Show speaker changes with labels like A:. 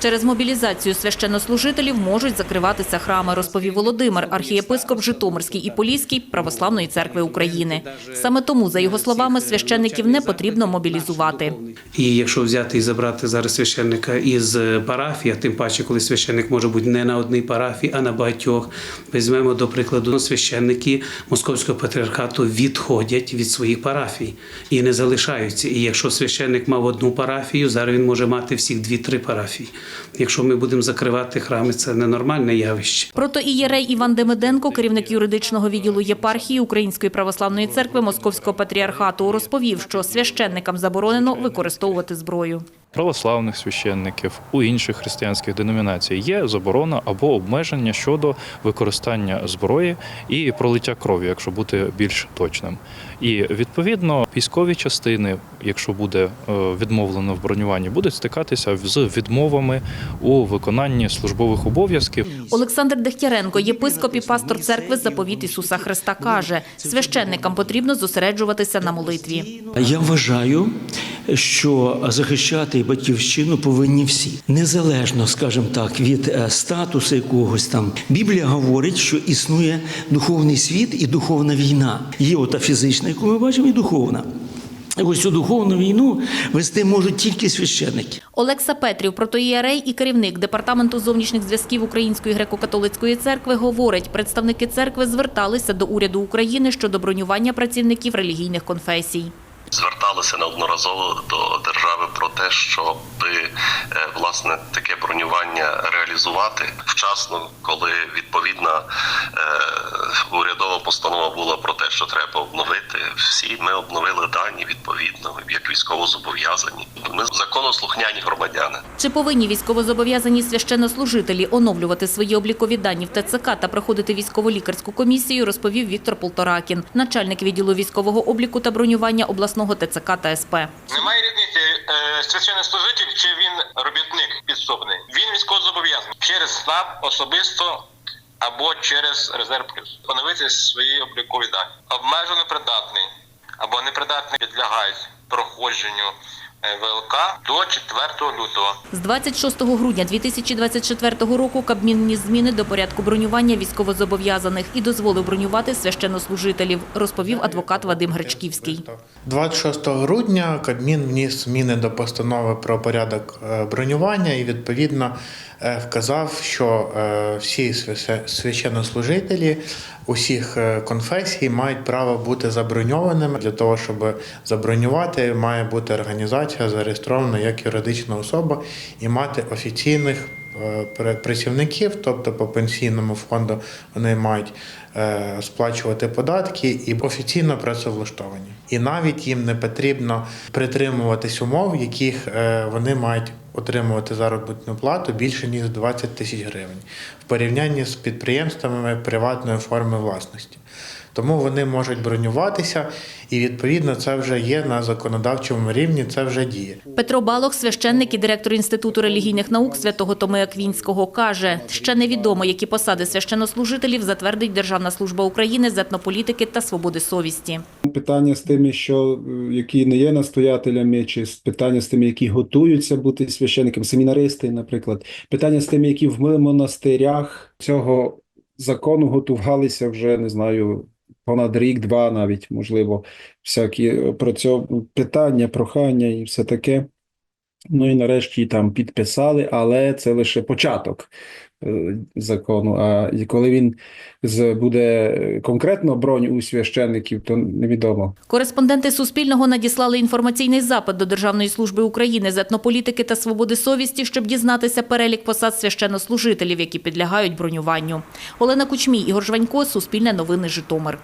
A: Через мобілізацію священнослужителів можуть закриватися храми, розповів Володимир, архієпископ Житомирський і Поліський Православної церкви України. Саме тому, за його словами, священників не потрібно мобілізувати.
B: І якщо взяти і забрати зараз священника із парафії, тим паче, коли священник може бути не на одній парафії, а на багатьох, візьмемо до прикладу, священники московського патріархату відходять від своїх парафій і не залишаються. І якщо священник мав одну парафію, зараз він може мати всіх дві-три парафії. Якщо ми будемо закривати храми, це ненормальне явище.
A: Протоієрей Іван Демиденко, керівник юридичного відділу єпархії Української православної церкви Московського патріархату, розповів, що священникам заборонено використовувати зброю.
C: Православних священників у інших християнських деномінацій є заборона або обмеження щодо використання зброї і пролиття крові, якщо бути більш точним. І відповідно військові частини, якщо буде е, відмовлено в бронюванні, будуть стикатися з відмовами у виконанні службових обов'язків.
A: Олександр Дехтяренко, єпископ і пастор церкви Заповіт Ісуса Христа, каже, священникам потрібно зосереджуватися на молитві.
D: Я вважаю, що захищати батьківщину повинні всі, незалежно, скажімо так, від е, статусу якогось там. Біблія говорить, що існує духовний світ і духовна війна. Є ота фізична, яку ми бачимо, і духовна. Ось цю духовну війну вести можуть тільки священники.
A: Олекса Петрів, протоієрей і керівник департаменту зовнішніх зв'язків Української греко-католицької церкви, говорить, представники церкви зверталися до уряду України щодо бронювання працівників релігійних конфесій.
E: Зверталися неодноразово до держави про те, щоб е, власне таке бронювання реалізувати вчасно, коли відповідна е, урядова постанова була про те, що треба обновити. Всі ми обновили дані відповідно, як військовозобов'язані. Ми законослухняні громадяни.
A: Чи повинні військовозобов'язані священнослужителі оновлювати свої облікові дані в ТЦК та проходити військово-лікарську комісію, розповів Віктор Полторакін, начальник відділу військового обліку та бронювання обласного ТЦК та СП.
F: Немає різниці е, священнослужитель чи він робітник підсобний. Він військовозобов'язаний через СНАП особисто або через резерв плюс. Поновити свої облікові дані. Обмежено придатний або непридатний підлягають проходженню ВЛК до 4 лютого.
A: З 26 грудня 2024 року Кабмін вніс зміни до порядку бронювання військовозобов'язаних і дозволив бронювати священнослужителів, розповів адвокат Вадим Гречківський.
G: 26 грудня Кабмін вніс зміни до постанови про порядок е, бронювання і відповідно е, вказав, що е, всі священнослужителі усіх конфесій мають право бути заброньованими. Для того, щоб забронювати, має бути організація зареєстрована як юридична особа і мати офіційних е, працівників, тобто по пенсійному фонду вони мають е, сплачувати податки і офіційно працевлаштовані. І навіть їм не потрібно притримуватись умов, яких е, вони мають отримувати заробітну плату більше ніж 20 тисяч гривень в порівнянні з підприємствами приватної форми власності. Тому вони можуть бронюватися, і відповідно це вже є на законодавчому рівні, це вже діє.
A: Петро Балох, священник і директор Інституту релігійних наук святого Томи Аквінського, каже, ще невідомо, які посади священнослужителів затвердить Державна служба України з етнополітики та свободи совісті.
H: питання з тими, що е, які не є настоятелями, чи питання з тими, які готуються бути священниками, семінаристи, наприклад, питання з тими, які в монастирях цього закону готувалися вже не знаю. Понад рік-два навіть, можливо, всякі е, про це питання, прохання і все таке. Ну і нарешті там підписали, але це лише початок е, закону. А коли він буде е, конкретно бронь у священників, то невідомо.
A: Кореспонденти Суспільного надіслали інформаційний запит до Державної служби України з етнополітики та свободи совісті, щоб дізнатися перелік посад священнослужителів, які підлягають бронюванню. Олена Кучмій, Ігор Жванько, Суспільне новини, Житомир.